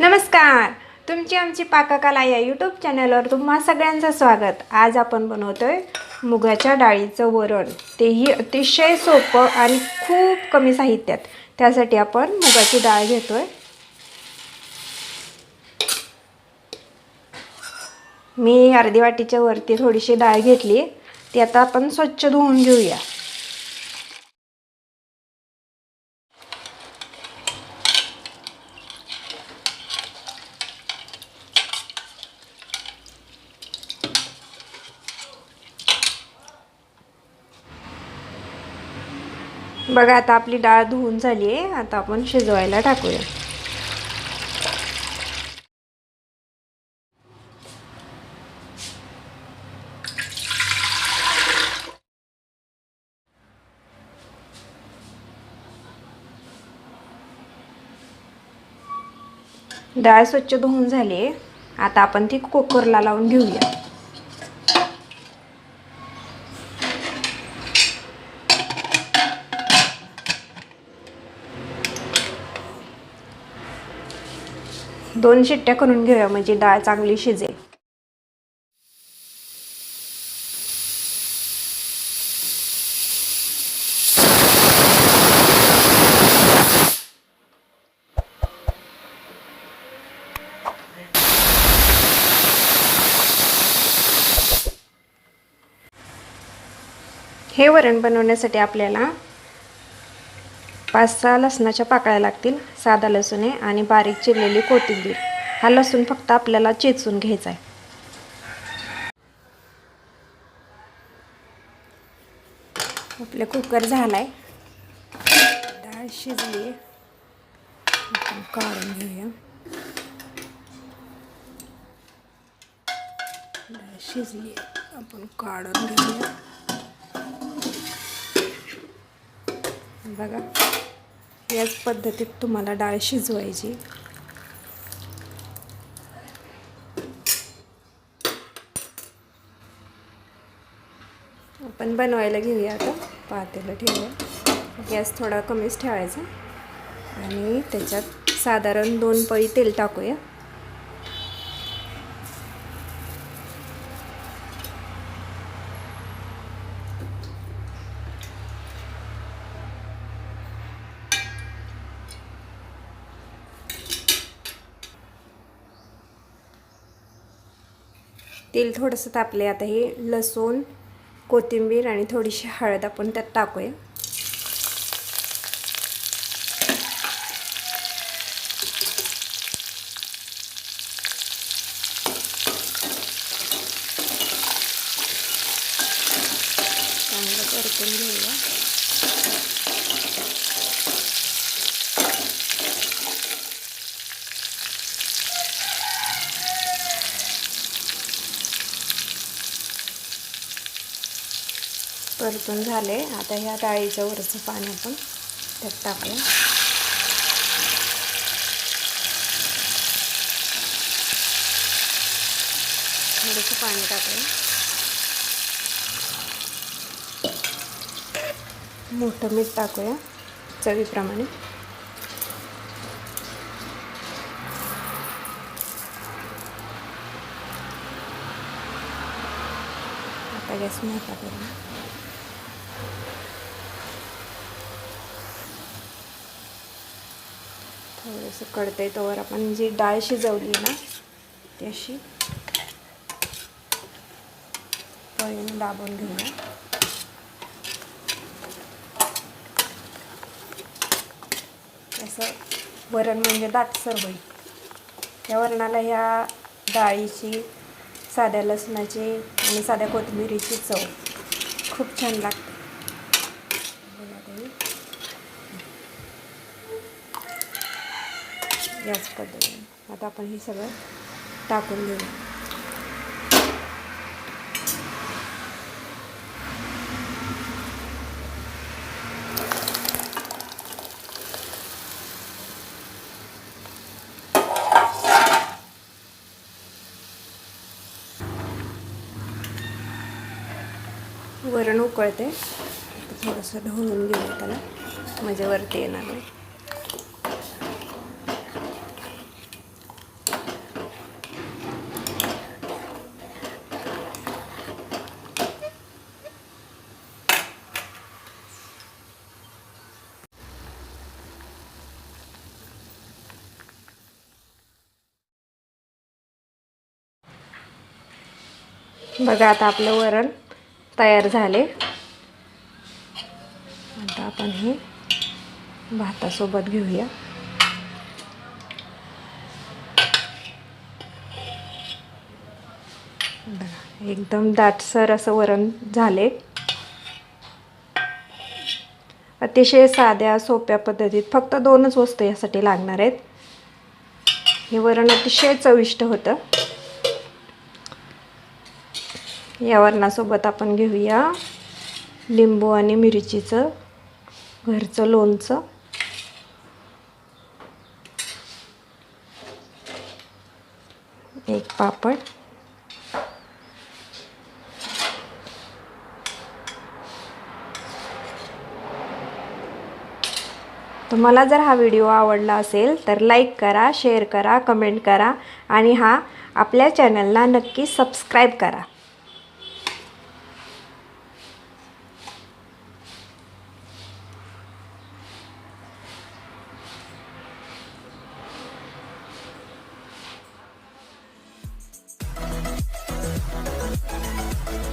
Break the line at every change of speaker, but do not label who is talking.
नमस्कार. तुमची आमची पाककला या यूट्यूब चॅनलवर तुम्हा सगळ्यांचं स्वागत. आज आपण बनवतोय मुगाच्या डाळीचं वरण. तेही अतिशय सोपं आणि खूप कमी साहित्यात. त्यासाठी आपण मुगाची डाळ घेतोय. मी अर्धी वाटीच्या वरती थोडीशी डाळ घेतली. ती आता आपण स्वच्छ धुवून घेऊया. बघा आता आपली डाळ धुवून झाली आहे. आता आपण शिजवायला टाकूया. डाळ स्वच्छ धुवून झाली आहे. आता आपण ती कुकरला लावून घेऊया. दोन शिट्ट्या करून घेऊया म्हणजे डाळ चांगली शिजेल. हे वरण बनवण्यासाठी आपल्याला पाच सहा लसणाच्या पाकळ्या लागतील साधा लसूण आहे आणि बारीक चिरलेली कोथिंबीर. हा लसूण फक्त आपल्याला चेचून घ्यायचा आहे. आपलं कुकर झाला आहे डाळ शिजली काढून घेऊया. डाळ शिजली आपण काढून घेऊया. बघा. याच पद्धतीत तुम्हाला डाळ शिजवायची. आपण बनवायला घेऊया आता पातेला ठेवूया. गॅस थोडा कमीच ठेवायचा. आणि त्याच्यात साधारण दोन पळी तेल टाकूया. तेल थोडंसं तापले आता हे लसूण कोथिंबीर आणि थोडीशी हळद आपण त्यात टाकूया. चांगलं परतून घेऊया. परतून झाले. आता ह्या डाळीच्या वरचं पाणी आपण त्यात टाकूया. थोडंसं पाणी टाकूया. मोठं मीठ टाकूया चवीप्रमाणे. आता गॅस मोठा करूया. थोडंसं कळतंय तोवर आपण जी डाळ शिजवली ना ती अशी पळीने दाबून घेऊया. असं वरण म्हणजे दाटसर होईल या वरणाला ह्या डाळीची साध्या लसणाची आणि साध्या कोथिंबिरीची चव खूप छान लागते बघा तुम्ही याच पद्धतीने. आता आपण हे सगळं टाकून घेऊ. वरण उकळते. थोडंसं ढवळून घेऊ त्याला. म्हणजे वरती येणार नाही बघा आता आपलं वरण तयार झाले. आता आपण हे भातासोबत घेऊया. बघा, एकदम दाटसर असं वरण झाले. अतिशय साध्या सोप्या पद्धतीत फक्त दोनच वस्तू यासाठी लागणार आहेत. हे वरण अतिशय चविष्ट होतं. या वरणासोबत आपण घेऊया लिंबू आणि मिरचीचं घरचं लोणचं. एक पापड. तुम्हाला जर हा व्हिडिओ आवडला असेल तर लाईक करा शेअर करा कमेंट करा आणि हा आपल्या चॅनलला नक्की सबस्क्राईब करा. フフフフ。